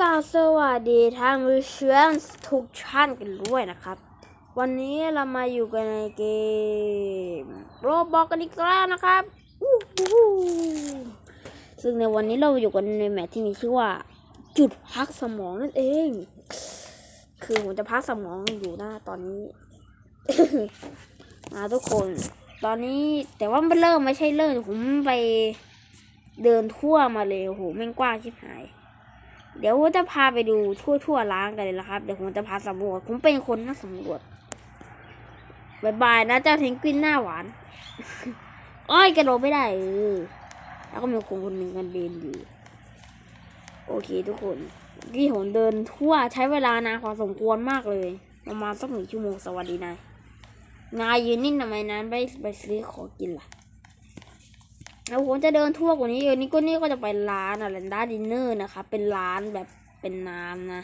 กล่าวสวัสดีทางวิชวลทุกท่านกันด้วยนะครับ วันนี้เรามาอยู่กันในเกมโรบอกกันอีกแล้วนะครับซึ่งในวันนี้เราอยู่กันในแมทที่มีชื่อว่า จุดพักสมองนั่นเอง คือผมจะพักสมองอยู่นะตอนนี้นะทุกคน ตอนนี้แต่ว่ามันเริ่มไม่ใช่เริ่มผมไปเดินทั่วมาเลยโอ้โหแม่งกว้างชิบหาย เดี๋ยวผมจะพาไปดูทั่วทั่วๆร้านกันเลยนะครับ เดี๋ยวผมจะพาสำรวจผมเป็นคนนักสำรวจบายบายนะเจ้าเทนกวินหน้าหวาน อ้อยกระโดดไม่ได้เออแล้วก็มีคนคนหนึ่งกันเดินอยู่ โอเคทุกคนที่ผมเดินทั่วใช้เวลานานพอสมควรมากเลย ประมาณสักหนึ่งชั่วโมงสวัสดีนายนายยืนนิ่งทำไมนั้นไปไปซื้อของกินล่ะ แล้วผมจะเดินทั่วกว่านี้เออนี่ก็นี่ก็จะไปร้านอะไรร้าดินเนอร์นะคะ เป็นร้านแบบเป็นน้ำนะ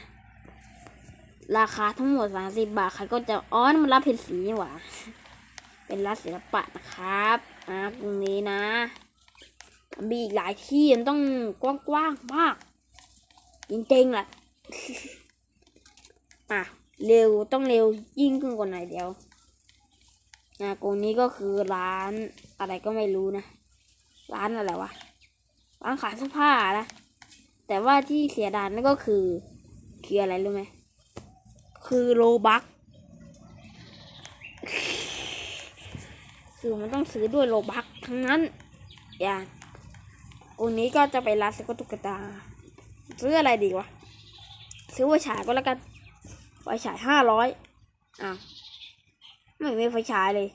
ราคาทั้งหมดสามสิบบาทใครก็จะอ๋อนมันรับเพนสีหว่าเป็นร้านศิลปะนะครับอ่าตรงนี้นะมีอีกหลายที่มันต้องกว้างๆมากจริงๆแหละอะเร็วต้องเร็วยิ่งขึ้นกว่าหนเดียวอะตรงนี้ก็คือร้านอะไรก็ไม่รู้นะ ร้านอะไรวะร้านขายเสื้อผ้านะ แต่ว่าที่เสียดายนั่นก็คือคืออะไรรู้ไหมคือโลบักคือมันต้องซื้อด้วยโลบักทั้งนั้น อย่างองนี้ก็จะไปร้านซื้อตุ๊กตา ซื้ออะไรดีวะ ซื้อไฟฉายก็แล้วกัน ไฟฉายห้าร้อยอ้าไม่มีไฟฉายเลย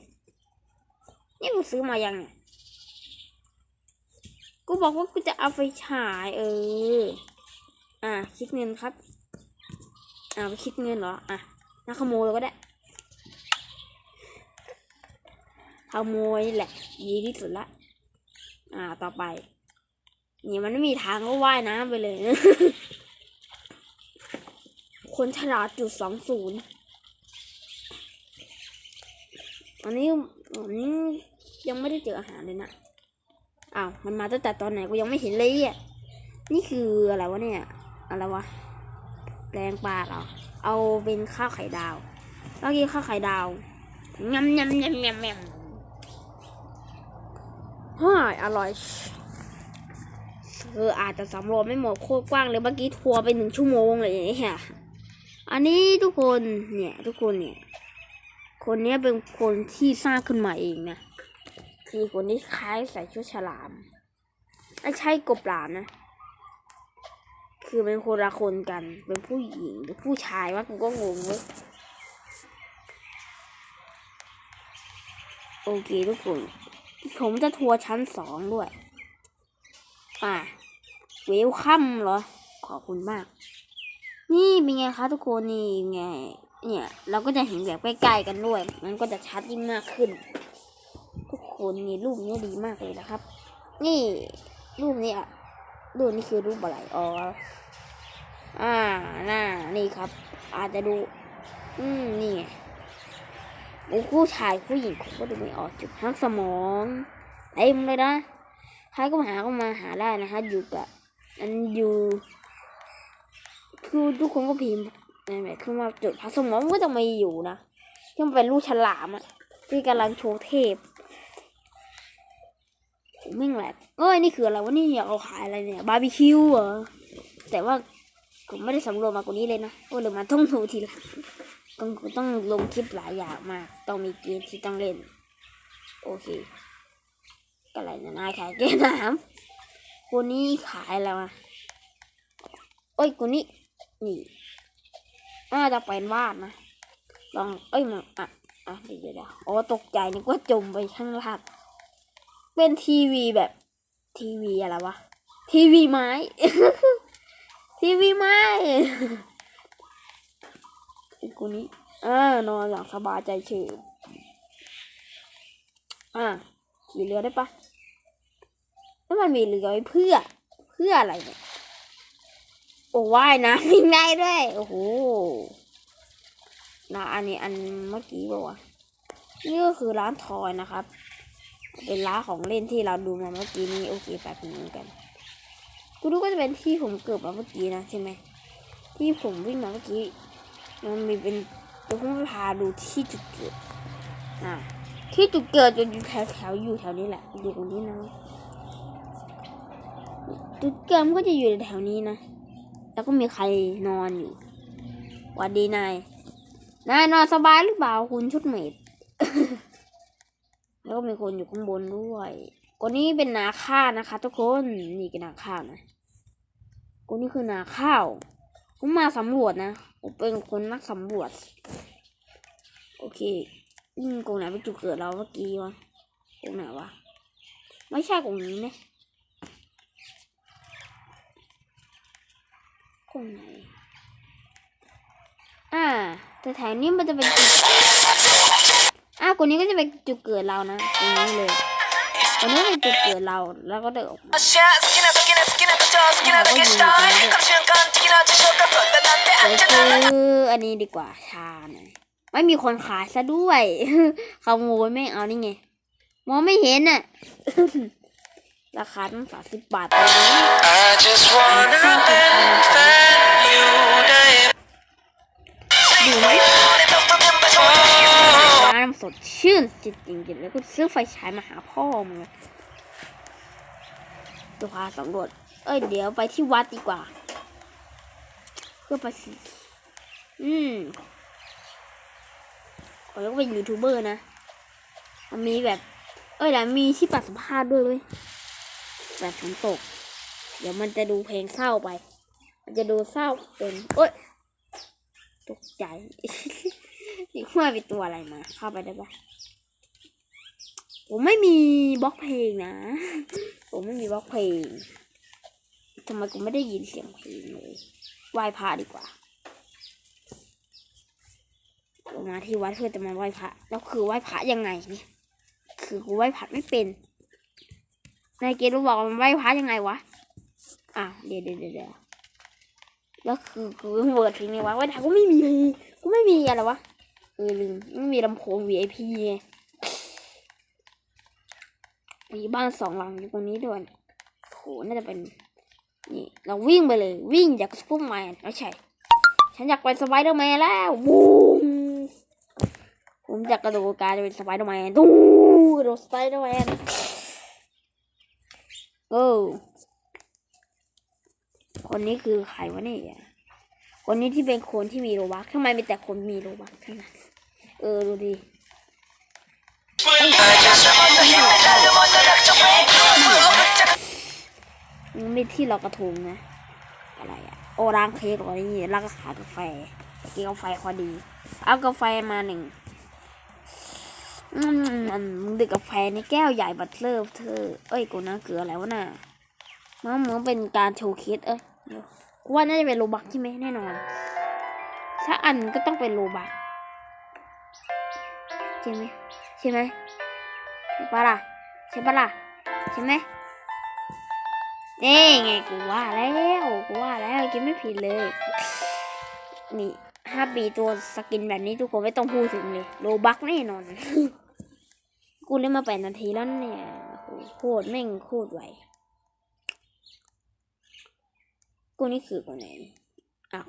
นี่กูซื้อมายังเนี่ย กูบอกว่ากูจะเอาไฟฉายเออ อะคิดเงินครับ อ่าไปคิดเงินเหรอ อะนักขโมยก็ได้ ขโมยแหละดีที่สุดละ อ่าต่อไป นี่มันไม่มีทางก็ว่ายน้ำไปเลย คนฉลาดจุดสองศูนย์อันนี้อันนี้ยังไม่ได้เจออาหารเลยนะ อ้าวมันมาตั้งแต่ตอนไหนกูยังไม่เห็นเลยอะนี่คืออะไรวะเนี่ย อะไรวะแกงปลาเหรอเอาเป็นข้าวไข่ดาวแล้วกินข้าวไข่ดาวยำยำยำยำยำฮ่าอร่อยเอออาจจะสำรวจไม่หมดโคตรกว้างเลยเมื่อกี้ทัวร์ไปหนึ่งชั่วโมงเลยเนี่ยอันนี้ทุกคนเนี่ยทุกคนเนี่ย คนนี้เป็นคนที่สร้างขึ้นมาเองนะ คือคนที่คล้ายใส่ชุดฉลามไม่ใช่กบหลามนะ คือเป็นคนละคนกัน เป็นผู้หญิงหรือผู้ชายวะกูก็งงเลยโอเคทุกคน ผมจะทัวร์ชั้นสองด้วย อะเวลคัมเหรอ ขอบคุณมาก นี่เป็นไงคะทุกคนนี่ไง เนี่ย เราก็จะเห็นแบบใกล้ๆกันด้วย มันก็จะชัดยิ่งมากขึ้น คนนี่รูปนี้ดีมากเลยนะครับ นี่รูปนี้อะรูปนี้คือรูปอะไรอ๋ออ่าน่านี่ครับ อาจจะดู อืมนี่โอ้ผู้ชายผู้หญิงผมก็ดูไม่ออกจุดทั้งสมองเต็มเลยนะใครก็มาหาก็มาหาได้นะฮะอยู่กับอันอยู่คือทุกคนก็พิมพ์นั่นแหละคือว่าจุดพัสมองก็จะมีอยู่นะที่มันเป็นลูกฉลามอะที่กำลังโชว์เทพ ไม่งแหลกเอ้ยนี่คืออะไรวะนี่อยากเอาขายอะไรเนี่ยบาร์บีคิวเหรอแต่ว่าผมไม่ได้สำรวจมากว่านี้เลยนะโอ้เลยมาต้องดูทีหลังต้องต้องลงคลิปหลายอย่างมาก ต้องมีเกมที่ต้องเล่น โอเคก็อะไรนะนายขายเกมน้ำคนนี้ขายอะไรวะโอ้ยคนนี้นี่น่าจะเป็นวาดนะลองเอ้ยมันอะอะเดี๋ยวเดี๋ยวเดี๋ยวอ๋อตกใจนึกว่าจมไปข้างล่าง เป็นทีวีแบบทีวีอะไรวะ ทีวีไม้ ทีวีไม้ไอ้คนนี้อ่านอนอย่างสบายใจเฉยอ่าขี่เรือได้ปะแล้วมันมีเรือไว้เพื่อ เพื่ออะไรเนี่ยโอ้ว่ายน้ำวิ่งได้ด้วยโอ้โหนะอันนี้อันเมื่อกี้บอกว่านี่ก็คือร้านทอยนะครับ เป็นร้านของเล่นที่เราดูมาเมื่อกี้นี้โอเคแบบนี้เหมือนกันกูรู้ก็จะเป็นที่ผมเกิดมาเมื่อกี้นะใช่ไหมที่ผมวิ่งมาเมื่อกี้ มันมีเป็นเดี๋ยวผมพาดูที่จุดเกิดอ่าที่จุดเกิดจะอยู่แถวแถวๆอยู่แถวนี้แหละอยู่ตรงนี้นะจุดเกิดมันก็จะอยู่แถวนี้นะแล้วก็มีใครนอนอยู่วัดดีนายนายนอนสบายหรือเปล่าคุณชุดเมด แล้วก็มีคนอยู่ข้างบนด้วยคนนี้เป็นนาข้านะคะ ทุกคนนี่คือนาข้าวนะคนนี้คือนาข้าวผมมาสำรวจนะผมเป็นคนนักสำรวจ โอเคอืมกงไหนเป็นจุดเกิดเราเมื่อกี้วะกงไหนวะไม่ใช่กงนี้นะกงไหนอ่าแต่แถวนี้มันจะเป็นจุด คนนี้ก็จะไปจุดเกิดเรานะตรงนี้เลยคนนี้ไปจุดเกิดเราแล้วก็เดินออกมาคืออันนี้ดีกว่าชาหน่อยไม่มีคนขายซะด้วยขโมยไม่เอานี่ไงมองไม่เห็นอะราคาต้องสามสิบบาทเลย ดชื่นจิตจริงๆแล้วก็ซื้อไฟฉายมาหาพ่อมึงเลยตัวพาสำรวจ เอ้ย เดี๋ยวไปที่วัดดีกว่า เพื่อไปสิอืมโอ้ยแล้วก็เป็นยูทูบเบอร์นะมันมีแบบ เอ้ยแล้วมีที่ปัดสัมภาษณ์ด้วยเลยแบบฝนตก เดี๋ยวมันจะดูเพลงเศร้าไป มันจะดูเศร้าเป็นเอ้ย ตกใจ นี่ว่าเป็นตัวอะไรมา เข้าไปได้ปะผมไม่มีบล็อกเพลงนะ ผมไม่มีบล็อกเพลงทำไมกูไม่ได้ยินเสียงเพลงเลยไหว้พระดีกว่าเรามาที่วัดเพื่อจะมาไหว้พระแล้วคือไหว้พระยังไงเนี่ยคือกูไหว้พระไม่เป็นนายเกดรู้บอกว่ามันไหว้พระยังไงวะอ้าวเดี๋ยวเดี๋ยวเดี๋ยวเดี๋ยวแล้วคือกูเปิดเพลงในวัดไหว้พระกูไม่มีเพลงกูไม่มีอะไรวะ เออลืมไม่มีลำโพง VIP มีบ้านสองหลังอยู่ตรงนี้ด้วยโหน่าจะเป็นนี่ เราวิ่งไปเลย วิ่งจากสปเดอร์แมนไม่ใช่ ฉันอยากเป็นสไปเดอร์แมนแล้วบูมผมอยากกระโดดกายจะเป็นสไปเดอร์แมนตู้กระโดดสไปเดอร์แมนโอ้คนนี้คือใครวะเนี่ย คนนี้ที่เป็นคนที่มีโรบักทำไมมีแต่คนมีโรบักทั้งนั้นเออดูดิ I just wanna hit the dial on the left to break through มันไม่ที่เรากระทงนะ อะไรอะโอร้างเค้กอะไรนี่แล้วก็ขายกาแฟกินกาแฟพอดี เอากาแฟมาหนึ่งอืมอันมึงดื่มกาแฟในแก้วใหญ่บัตเลอร์เธอ เอ้ยกูน่าเกลืออะไรวะน่ะมันเหมือนเป็นการโชว์เคสเอ้ยเดี๋ย วกูว่าน่าจะเป็นโลบักใช่ไหมแน่นอน ถ้าอันก็ต้องเป็นโลบักใช่ไหมใช่ไหมใช่ปะล่ะใช่ปะล่ะใช่ไหมนี่ไงกูว่าแล้วกูว่าแล้วกินไม่ผิดเลย นี่ห้าปีตัวสกินแบบนี้ทุกคนไม่ต้องพูดถึงเลยโลบักแน่นอน กูเล่นมาแปดนาทีแล้วเนี่ยโหโคตรแม่งโคตรไว กูนี่คือคนไหนอ้าว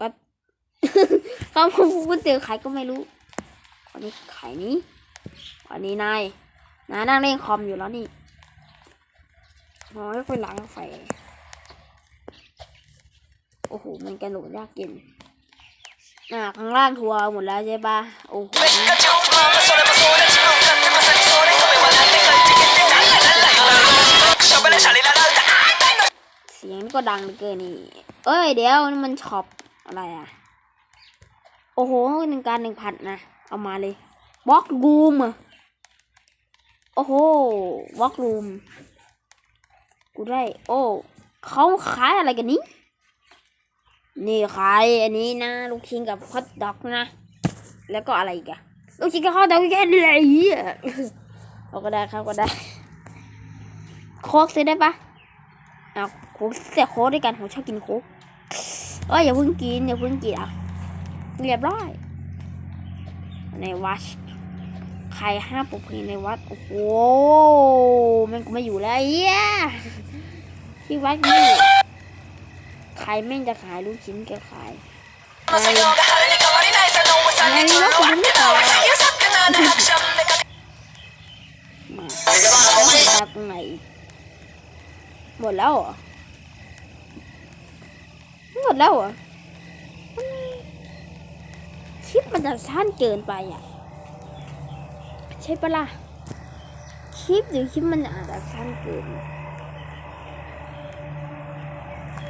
ก็เขาพูดเจอใครก็ไม่รู้คนนี้ใครนี้คนนี้นายนายนั่งเล่นคอมอยู่แล้วนี่อ๋อแล้วไปล้างไฟโอ้โห มันกระโดดยากเย็นอ่าข้างล่างทัวร์หมดแล้วใช่ปะโอ้โห ก็ดังเหลือเกินนี่ เอ้ย เดี๋ยวมันช็อปอะไรอะ โอ้โหหนึ่งการหนึ่งพันนะ เอามาเลยบล็อกรูมอะโอ้โหบล็อกรูม กูได้ โอ้ เขาขายอะไรกันนี้ นี่ขายอันนี้นะ ลูกชิ้นกับฮอทดอกนะ แล้วก็อะไรกอะลูกชิ้นกับฮอทดอกแค่นี้แหละไอ้เหี้ยเอาก็ได้ครับก็ได้ โคกซื้อได้ปะเอา โค้กแต่โค้กด้วยกันผมชอบกินโค้กเอ้ยอย่าเพิ่งกินอย่าเพิ่งกินอะเรียบร้อย ในวัดใครห้าปลุกเพลในวัด โอ้โหมันก็ไม่อยู่แล้วเฮียที่วัดนี่ใครแม่งจะขายลูกชิ้นก็ขายในในี่ายมาากไหนหมดแล้วเหรอ หมดแล้วเหรออืมคลิปมันจะสั้นเกินไปอะ ใช่ปะล่ะคลิปหรือคลิปมันอาจจะสั้นเกิน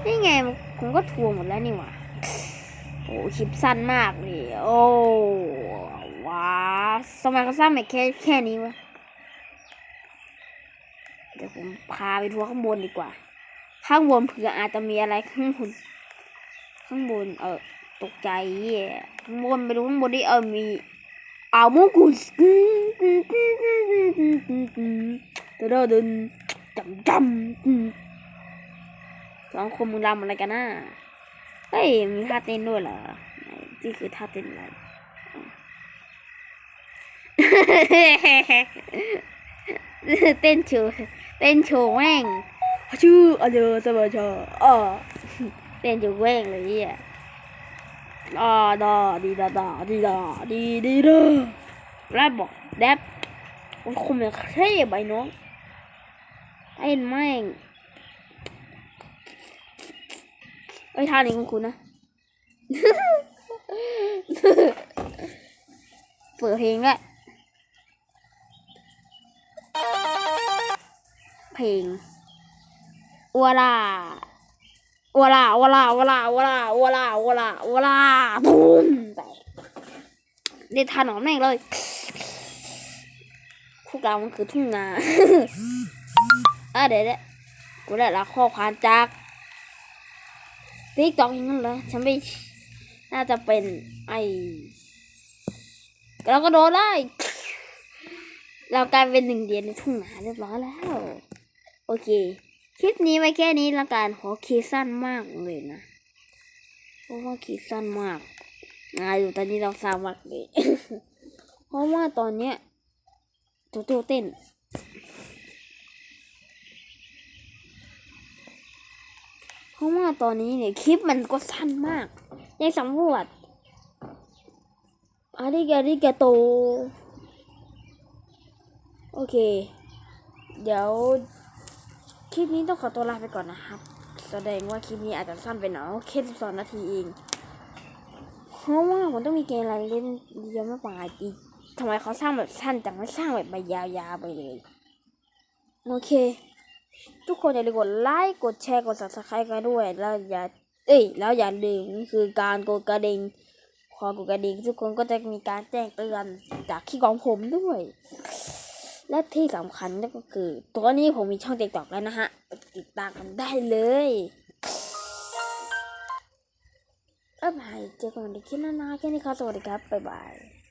นี่ไงผมก็ทวงหมดแล้วนี่หว่าโอ้คลิปสั้นมากเลยโอ้ว้าสมัยเขาสร้างมาแค่แค่นี้วะเดี๋ยวผมพาไปทัวร์ข้างบนดีกว่า ข้างบนเผื่ออาจจะมีอะไรข้างบน ข้างบนเออตกใจเหี้ยข้างบนไปดูข้างบนดิเออมีอาวมกุฎเดินเดินจำจำสองคนมึงรำอะไรกันนะเฮ้ยมีท่าเต้นด้วยเหรอนี่คือท่าเต้นอะไรเต้นโชว์เต้นโชว์แม่งชื่ออะไรสบายชออ๋อ เต้นโชว์แม่งเลยเนี่ยดาดาดีดาดาดีดาดีดีดาแรปบอกแรปมันคมอย่างเท่ใบน้องไอ้แม่งไอ้ท่านี้คุณคุณนะ เปิดเพลงแล้วเพลงอัวลา วลาวลาวลาวลาวลาวลาวลาตูมแต่เด็ดทานหนอมแม่งเลยพวกเรามันคือทุ่งนาอะเดี๋ยวเดี๋ยวกูได้รับข้อความจากติ๊กต็อกอย่างนั้นเหรอฉันไม่น่าจะเป็นไอเราก็โดนได้ เรากลายเป็นหนึ่งเดียวในทุ่งนาเรียบร้อยแล้ว โอเค คลิปนี้ไว้แค่นี้ละกันขอคีสั้นมากเลยนะเพราะว่าคีสั้นมากอ่าอยู่ตอนนี้เราสร้างมากเลยเพราะว่าตอนเนี้ยโจโจเต้นเพราะว่าตอนนี้เนี่ยคลิปมันก็สั้นมากยังสำรวจอาริการิกาโต โอเค เดี๋ยว คลิปนี้ต้องขอตัวลาไปก่อนนะครับ แสดงว่าคลิปนี้อาจจะสั้นไปหน่อยแค่12นาทีเอง เพราะว่าผมต้องมีเกมอะไรเล่นเยอะมากกว่าอีกทำไมเขาสร้างแบบสั้นจังไม่สร้างแบบไปยาวๆไปเลย โอเค ทุกคนอย่าลืมกดไลค์ กดแชร์ กด subscribe กันด้วย แล้วอย่า เอ้ย แล้วอย่าลืมนี่คือการกดกระดิ่งพอกดกระดิ่งทุกคนก็จะมีการแจ้งเตือนจากที่ของผมด้วย และที่สำคัญนั่นก็คือ ตัวนี้ผมมีช่องติ๊กต็อกแล้วนะฮะ ติดตามกันได้เลยบ๊ายไปเจอกันใหม่ในคลิปหน้าๆแค่นี้ครับสวัสดีครับ บ๊ายบาย